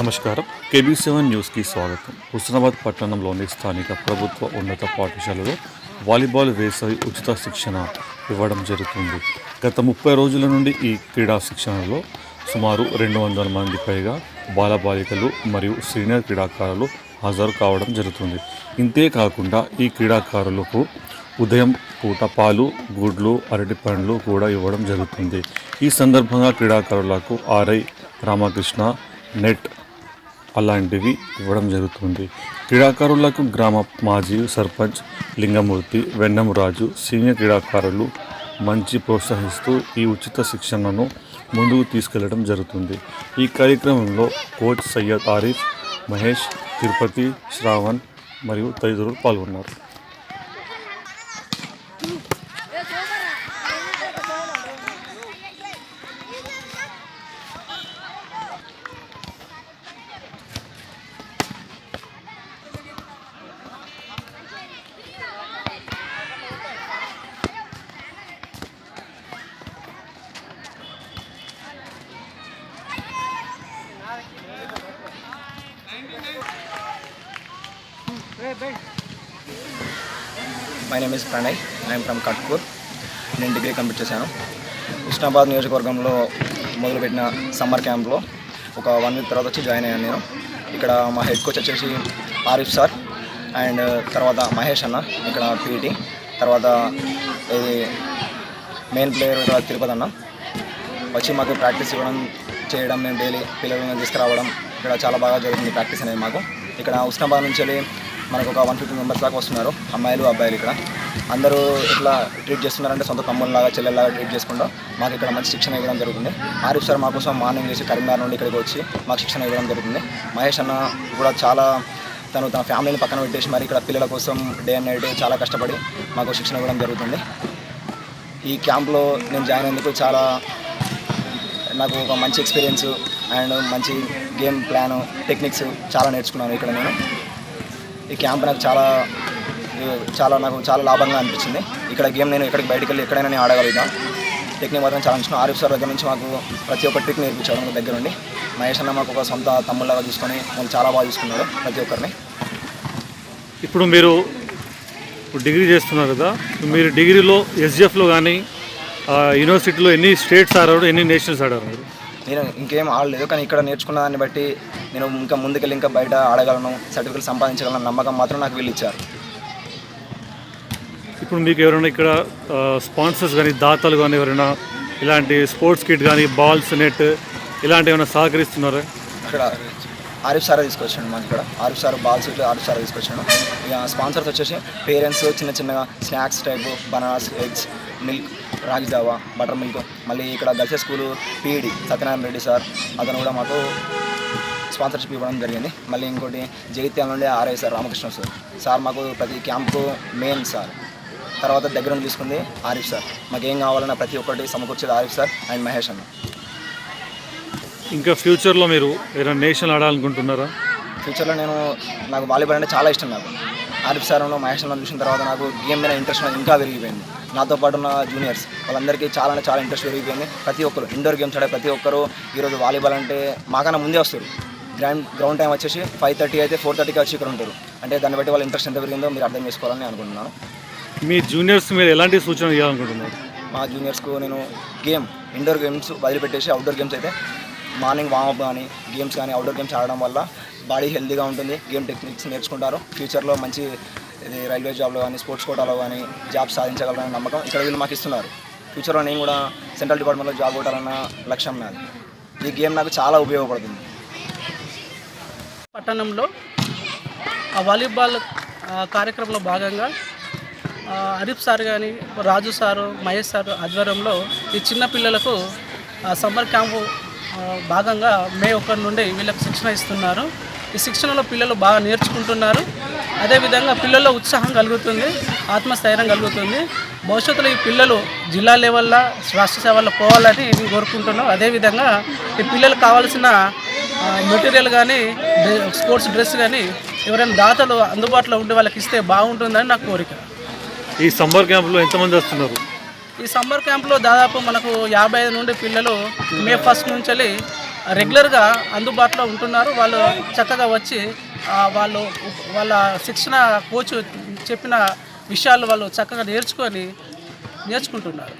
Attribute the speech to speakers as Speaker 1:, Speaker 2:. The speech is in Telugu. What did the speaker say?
Speaker 1: నమస్కారం. కేబీ సెవెన్ న్యూస్కి స్వాగతం. హుస్నాబాద్ పట్టణంలోని స్థానిక ప్రభుత్వ ఉన్నత పాఠశాలలో వాలీబాల్ వేసవి ఉచిత శిక్షణ ఇవ్వడం జరుగుతుంది. గత ముప్పై రోజుల నుండి ఈ క్రీడా శిక్షణలో సుమారు రెండు వందల మంది పైగా బాలబాలికలు మరియు సీనియర్ క్రీడాకారులు హాజరు కావడం జరుగుతుంది. ఇంతే కాకుండా ఈ క్రీడాకారులకు ఉదయం పూట పాలు గుడ్లు అరటి పండ్లు కూడా ఇవ్వడం జరుగుతుంది. ఈ సందర్భంగా క్రీడాకారులకు ఆర్ఐ రామకృష్ణ నెట్ అలాంటివి ఇవ్వడం జరుగుతుంది. క్రీడాకారులకు గ్రామ మాజీ సర్పంచ్ లింగమూర్తి వెన్నమరాజు సీనియర్ క్రీడాకారులు మంచి ప్రోత్సహిస్తూ ఈ ఉచిత శిక్షణను ముందుకు తీసుకెళ్ళడం జరుగుతుంది. ఈ కార్యక్రమంలో కోచ్ సయ్యద్ ఆరిఫ్ మహేష్ తిరుపతి శ్రావణ్ మరియు తదితరులు పాల్గొన్నారు.
Speaker 2: My name is Pranay I'm from Katpur నేను డిగ్రీ కంప్లీట్ చేశాను. కృష్ణాబాద్ నియోజకవర్గంలో మొదలుపెట్టిన సమ్మర్ క్యాంప్లో ఒక వన్ వీక్ తర్వాత వచ్చి జాయిన్ అయ్యాను నేను. ఇక్కడ మా హెడ్ కోచ్ వచ్చేసి ఆరిఫ్ సార్ అండ్ తర్వాత మహేష్ అన్న ఇక్కడ పీటీ తర్వాత ఇది మెయిన్ ప్లేయర్ తిరుపతి అన్న. వచ్చి మాకు ప్రాక్టీస్ ఇవ్వడం చేయడం మేము డైలీ పిల్లలను తీసుకురావడం ఇక్కడ చాలా బాగా జరుగుతుంది ప్రాక్టీస్ అనేది మాకు. ఇక్కడ ఉస్నాబాద్ నుంచి వెళ్ళి మనకు ఒక వన్ ఫిఫ్టీ మెంబర్స్ దాకా వస్తున్నారు. అమ్మాయిలు అబ్బాయిలు ఇక్కడ. అందరూ ఇట్లా ట్రీట్ చేస్తున్నారంటే సొంత తమ్ముళ్ళలాగా చెల్లెల్లాగా ట్రీట్ చేసుకుంటూ మాకు ఇక్కడ మంచి శిక్షణ ఇవ్వడం జరుగుతుంది. ఆరిఫ్ సార్ మా కోసం మార్నింగ్ చేసి కరీంనగర్ నుండి ఇక్కడికి వచ్చి మాకు శిక్షణ ఇవ్వడం జరుగుతుంది. మహేష్ అన్న కూడా చాలా తను తన ఫ్యామిలీని పక్కన పెట్టేసి మరి ఇక్కడ పిల్లల కోసం డే అండ్ నైట్ చాలా కష్టపడి మాకు శిక్షణ ఇవ్వడం జరుగుతుంది. ఈ క్యాంప్లో నేను జాయిన్ అయ్యేందుకు చాలా నాకు ఒక మంచి ఎక్స్పీరియన్స్ అండ్ మంచి గేమ్ ప్లాన్ టెక్నిక్స్ చాలా నేర్చుకున్నాను ఇక్కడ నేను. ఈ క్యాంప్ నాకు చాలా చాలా నాకు చాలా లాభంగా అనిపించింది. ఇక్కడ గేమ్ నేను ఇక్కడికి బయటకు వెళ్ళి ఎక్కడైనా నేను ఆడగలుగుతాను. టెక్నిక్ మాత్రం చాలా నచ్చిన ఆరిఫ్ సార్ దగ్గర నుంచి మాకు ప్రతి ఒక్క ట్రిక్ నేర్పించాడు మాకు దగ్గర నుండి. మహేష్ అన్న మాకు ఒక సొంత తమ్ముళ్ళగా చూసుకొని వాళ్ళు చాలా బాగా చూసుకున్నాడు ప్రతి ఒక్కరిని.
Speaker 1: ఇప్పుడు మీరు ఇప్పుడు డిగ్రీ చేస్తున్నారు కదా. మీరు డిగ్రీలో ఎస్జిఎఫ్లో కానీ యూనివర్సిటీలో ఎన్ని స్టేట్స్ ఆడారు ఎన్ని నేషనల్స్ ఆడారు మీరు?
Speaker 2: నేను ఇంకేం ఆడలేదు కానీ ఇక్కడ నేర్చుకున్న దాన్ని బట్టి నేను ఇంకా ముందుకెళ్ళి ఇంకా బయట ఆడగలను సర్టిఫికేట్ సంపాదించగలను నమ్మకం మాత్రం నాకు వీళ్ళు ఇచ్చారు.
Speaker 1: ఇప్పుడు మీకు ఎవరైనా ఇక్కడ స్పాన్సర్స్ కానీ దాతలు కానీ ఎవరైనా ఇలాంటి స్పోర్ట్స్ కిట్ కానీ బాల్స్ నెట్ ఇలాంటి ఏమైనా సహకరిస్తున్నారా?
Speaker 2: ఇక్కడ ఆరిఫ్ సార్ తీసుకొచ్చాడు మాకు ఇక్కడ. ఆరిఫ్ సార్ బాల్స్ ఇట్లా ఆరిఫ్ సార్ తీసుకొచ్చాడు. ఇక స్పాన్సర్స్ వచ్చేసి పేరెంట్స్ చిన్న చిన్నగా snacks type bananas eggs milk ragi Java butter milk. మళ్ళీ ఇక్కడ girls school PED Satyanarayana Reddy sir. అతను కూడా మాకు స్పాన్సర్షిప్ ఇవ్వడం జరిగింది. మళ్ళీ ఇంకోటి జగిత్యాల నుండి RI sir Ramakrishna sir. Sir మాకు ప్రతి క్యాంపు మెయిన్ సార్. తర్వాత దగ్గర నుండి తీసుకుంది ఆరిఫ్ సార్. మాకు ఏం కావాలన్నా ప్రతి ఒక్కటి సమకూర్చేది ఆరిఫ్ సార్ అండ్ మహేష్ అన్న.
Speaker 1: ఇంకా ఫ్యూచర్లో మీరు ఏదైనా నేషనల్ ఆడాలనుకుంటున్నారా?
Speaker 2: ఫ్యూచర్లో నేను నాకు వాలీబాల్ అంటే చాలా ఇష్టం నాకు. ఆరిఫ్ సార్ మహేష్ అన్న చూసిన తర్వాత నాకు గేమ్ మీద ఇంట్రెస్ట్ ఇంకా పెరిగిపోయింది. నాతో పాటు ఉన్న జూనియర్స్ వాళ్ళందరికీ చాలా అంటే చాలా ఇంట్రెస్ట్ పెరిగిపోయింది. ప్రతి ఒక్కరు ఇండోర్ గేమ్స్ ఆడే ప్రతి ఒక్కరు ఈరోజు వాలీబాల్ అంటే మాకన్నా ముందే వస్తారు. గ్రౌండ్ గ్రౌండ్ టైం వచ్చేసి ఫైవ్ థర్టీ అయితే ఫోర్ థర్టీకి వచ్చి ఇక్కడ ఉంటారు. అంటే దాన్ని బట్టి వాళ్ళ ఇంట్రెస్ట్ ఎంత పెరిగిందో మీరు అర్థం చేసుకోవాలని అనుకుంటున్నాను.
Speaker 1: మీ జూనియర్స్ మీరు ఎలాంటి సూచనలు ఇవ్వాలనుకుంటున్నారు?
Speaker 2: మా జూనియర్స్కు నేను గేమ్ ఇండోర్ గేమ్స్ వదిలిపెట్టేసి అవుట్డోర్ గేమ్స్ అయితే మార్నింగ్ వామప్ కానీ గేమ్స్ కానీ అవుట్డోర్ గేమ్స్ ఆడడం వల్ల బాడీ హెల్తీగా ఉంటుంది. గేమ్ టెక్నిక్స్ నేర్చుకుంటారు. ఫ్యూచర్లో మంచి ఇది రైల్వే జాబ్లో కానీ స్పోర్ట్స్ కోటాలో కానీ జాబ్ సాధించగలరనే నమ్మకం ఇక్కడ వీళ్ళు మాకు ఇస్తున్నారు. ఫ్యూచర్లో నేను కూడా సెంట్రల్ డిపార్ట్మెంట్లో జాబ్ కొట్టాలన్న లక్ష్యం నాది. ఈ గేమ్ నాకు చాలా ఉపయోగపడుతుంది.
Speaker 3: పట్టణంలో ఆ వాలీబాల్ కార్యక్రమంలో భాగంగా ఆ, సార్ కానీ రాజు సారు మహేష్ సార్ ఆధ్వర్యంలో ఈ చిన్నపిల్లలకు సమ్మర్ క్యాంపు భాగంగా మే ఒకటి నుండి వీళ్ళకి శిక్షణ ఇస్తున్నారు. ఈ శిక్షణలో పిల్లలు బాగా నేర్చుకుంటున్నారు. అదేవిధంగా పిల్లల్లో ఉత్సాహం కలుగుతుంది ఆత్మస్థైర్యం కలుగుతుంది. భవిష్యత్తులో ఈ పిల్లలు జిల్లా లెవెల్లో రాష్ట్ర సేవల్లో పోవాలని నేను అదేవిధంగా ఈ పిల్లలకు కావాల్సిన మెటీరియల్ కానీ స్పోర్ట్స్ డ్రెస్ కానీ ఎవరైనా దాతలు అందుబాటులో ఉండే వాళ్ళకి ఇస్తే బాగుంటుందని నా కోరిక.
Speaker 1: ఈ సమ్మర్ క్యాంప్లో ఎంతమంది వస్తున్నారు?
Speaker 3: ఈ సమ్మర్ క్యాంప్లో దాదాపు మనకు యాభై ఐదు నుండి పిల్లలు మే ఫస్ట్ నుంచి వెళ్ళి రెగ్యులర్గా అందుబాటులో ఉంటున్నారు. వాళ్ళు చక్కగా వచ్చి వాళ్ళు వాళ్ళ శిక్షణ కోచ్ చెప్పిన విషయాలు వాళ్ళు చక్కగా నేర్చుకొని నేర్చుకుంటున్నారు.